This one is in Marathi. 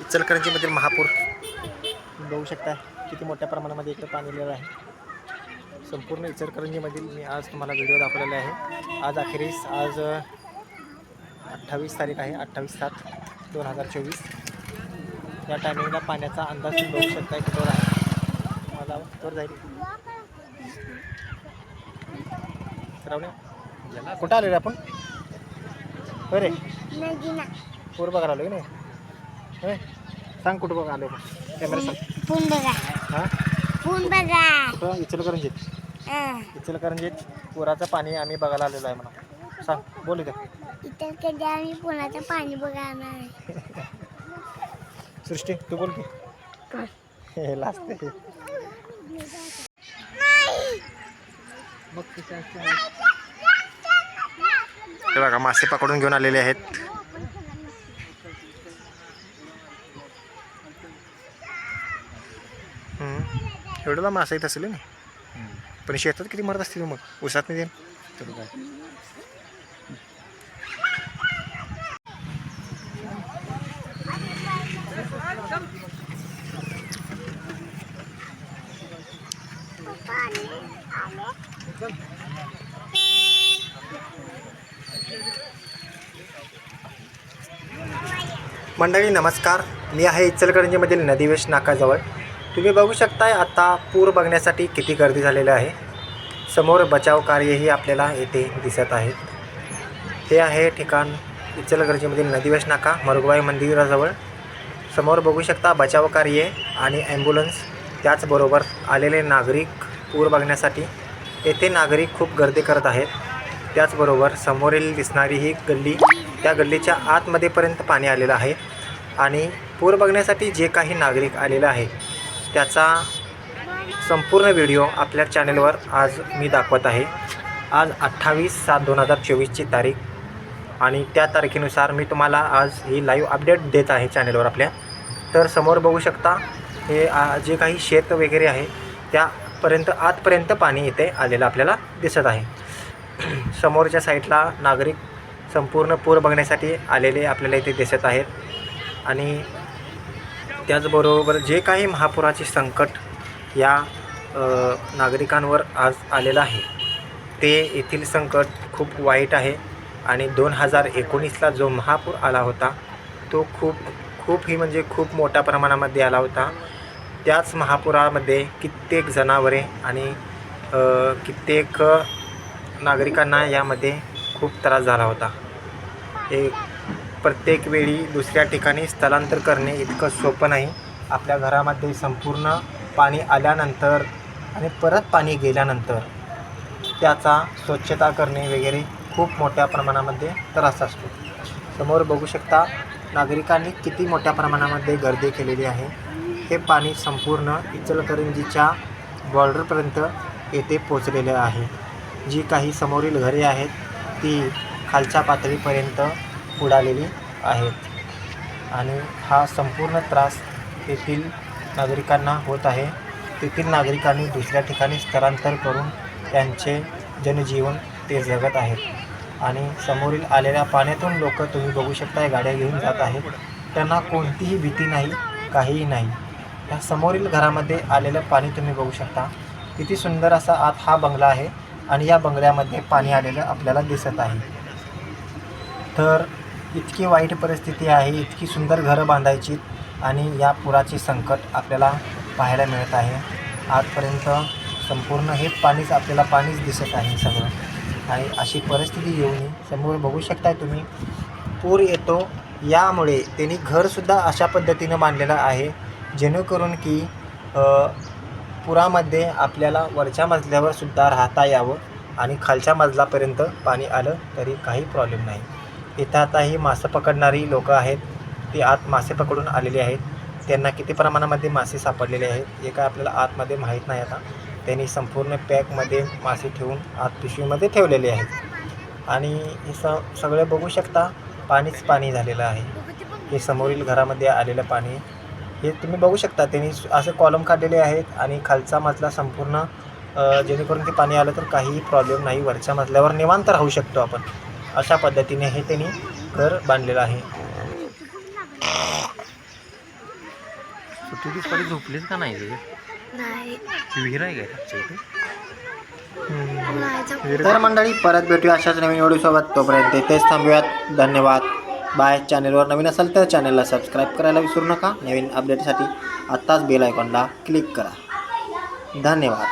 इचलकरंजीमधील महापूर. तुम्ही बघू शकता किती मोठ्या प्रमाणामध्ये इकडे पाणी आलेलं आहे. संपूर्ण इचलकरंजीमधील मी आज तुम्हाला व्हिडिओ दाखवलेला आहे. आज अखेरीस आज अठ्ठावीस तारीख आहे अठ्ठावीस सात दोन हजार चोवीस. या टायमिंगला पाण्याचा अंदाज तुम्ही बघू शकता किती आहे मला वर जाईल. कुठं आलेलो आपण? होय रे. नदीना पूर बघायला आलो की नाही? होय सांग कुठं बघा आलो कॅमेरा सांग. पून बघा हां पून बघा कुठं इचलकरंजीत इचलकरंजीत पुराचं पाणी आम्ही बघायला आलेलो आहे म्हणा सांग बोल इथं इतर कधी आम्ही पुण्याचं पाणी बघा नाही सृष्टी तू बोल की. हे लास्ट हे बघा मासे पकडून घेऊन आलेले आहेत. एवढं मासा येत असेल ना पण शेतात किती मरत असतील मग? उसात नाही मंडळी नमस्कार. मी आहे इचलकरंजीमधील नदीवेश नाकाजवळ. तुम्ही बघू शकताय आता पूर बघण्यासाठी किती गर्दी झालेली आहे. समोर बचाव कार्यही आपल्याला येथे दिसत आहेत हे आहे ठिकाण इचलगरजीमधील नदीवेश नाका मरुगबाई मंदिराजवळ. समोर बघू शकता बचाव कार्य आणि ॲम्ब्युलन्स. त्याचबरोबर आलेले नागरिक पूर बघण्यासाठी. येथे नागरिक खूप गर्दी करत आहेत. त्याचबरोबर समोरील दिसणारी ही गल्ली त्या गल्लीच्या आतमध्येपर्यंत पाणी आलेलं आहे. आणि पूर बघण्यासाठी जे काही नागरिक आलेलं आहे त्याचा संपूर्ण व्हिडिओ आपल्या चॅनलवर आज मी दाखवत आहे. आज अठ्ठावीस सात दोन हजार चोवीसची तारीख आणि त्या तारखेनुसार मी तुम्हाला आज ही लाईव्ह अपडेट देत आहे चॅनलवर आपल्या. तर समोर बघू शकता हे आ, जे काही शेत वगैरे आहे त्यापर्यंत आतपर्यंत पाणी इथे आलेलं आपल्याला दिसत आहे. समोरच्या साईडला नागरिक संपूर्ण पूर बघण्यासाठी आलेले आपल्याला इथे दिसत आहेत. आणि त्याचबरोबर जे काही महापुराचे संकट या नागरिकांवर आज आलेलं आहे ते येथील संकट खूप वाईट आहे आणि दोन हजार एकोणीसला जो महापूर आला होता तो खूप खूप ही म्हणजे खूप मोठ्या प्रमाणामध्ये आला होता. त्याच महापुरामध्ये कित्येक जनावरे आणि कित्येक नागरिकांना यामध्ये खूप त्रास झाला होता. एक प्रत्येक वेळी दुसऱ्या ठिकाणी स्थलांतर करणे इतकं सोपं नाही. आपल्या घरामध्ये संपूर्ण पाणी आल्यानंतर आणि परत पाणी गेल्यानंतर त्याचा स्वच्छता करणे वगैरे खूप मोठ्या प्रमाणामध्ये त्रास असतो. समोर बघू शकता नागरिकांनी किती मोठ्या प्रमाणामध्ये गर्दी केलेली आहे. हे पाणी संपूर्ण इचलकरंजीच्या बॉर्डरपर्यंत येथे पोचलेले आहे. जी काही समोरील घरे आहेत ती खालच्या पातळीपर्यंत उडालेली आहेत. आणि हा संपूर्ण त्रास तेथील नागरिकांना होत आहे. तेथील नागरिकांनी दुसऱ्या ठिकाणी स्थलांतर करून त्यांचे जनजीवन ते जगत आहेत आणि समोरील आलेल्या पाण्यातून लोक तुम्ही बघू शकता गाड्या घेऊन जात आहेत. त्यांना कोणतीही भीती नाही काहीही नाही. या समोरील घरामध्ये आलेलं पाणी तुम्ही बघू शकता. किती सुंदर असा आत हा बंगला आहे आणि या बंगल्यामध्ये पाणी आलेलं आपल्याला दिसत आहे. तर इतकी वाईट परिस्थिती आहे इतकी सुंदर घरं बांधायची आणि या पुराचे संकट आपल्याला पाहायला मिळत आहे. आजपर्यंत संपूर्ण हे पाणीच आपल्याला पाणीच दिसत आहे सगळं. आणि अशी परिस्थिती येऊनही समोर बघू शकताय तुम्ही. पूर येतो यामुळे त्यांनी घरसुद्धा अशा पद्धतीनं बांधलेलं आहे जेणेकरून की पुरामध्ये आपल्याला वरच्या मजल्यावर सुद्धा राहता यावं आणि खालच्या मजलापर्यंत पाणी आलं तरी काही प्रॉब्लेम नाही. इथं आता ही मासे पकडणारी लोकं आहेत. ती आत मासे पकडून आलेली आहेत. त्यांना किती प्रमाणामध्ये मासे सापडलेले आहेत हे काय आपल्याला आतमध्ये माहीत नाही आता. त्यांनी संपूर्ण पॅकमध्ये मासे ठेवून आत पिशवीमध्ये ठेवलेले आहेत. आणि हे स सगळे बघू शकता पाणीच पाणी झालेलं आहे. हे समोरील घरामध्ये आलेलं पाणी हे तुम्ही बघू शकता त्यांनी असे कॉलम काढलेले आहेत आणि खालचा मजला संपूर्ण जेणेकरून ते पाणी आलं तर काहीही प्रॉब्लेम नाही. वरच्या मजल्यावर निवांत राहू शकतो आपण. अशा पद्धतीने हे त्यांनी घर बांधलेलं आहे. दुपारी झोपलीस का नाही तुझे नाही. विहीर आहे काय तुमच्या इथे? नाही. तर मंडळी परत भेटूया अशाच नवीन व्हिडिओसोबत. तोपर्यंत इथेच थांबूयात. धन्यवाद. बाय. चॅनेलवर नवीन असाल तर चॅनलला सबस्क्राईब करायला विसरू नका. नवीन अपडेटसाठी आत्ताच बेल आयकॉनला क्लिक करा. धन्यवाद.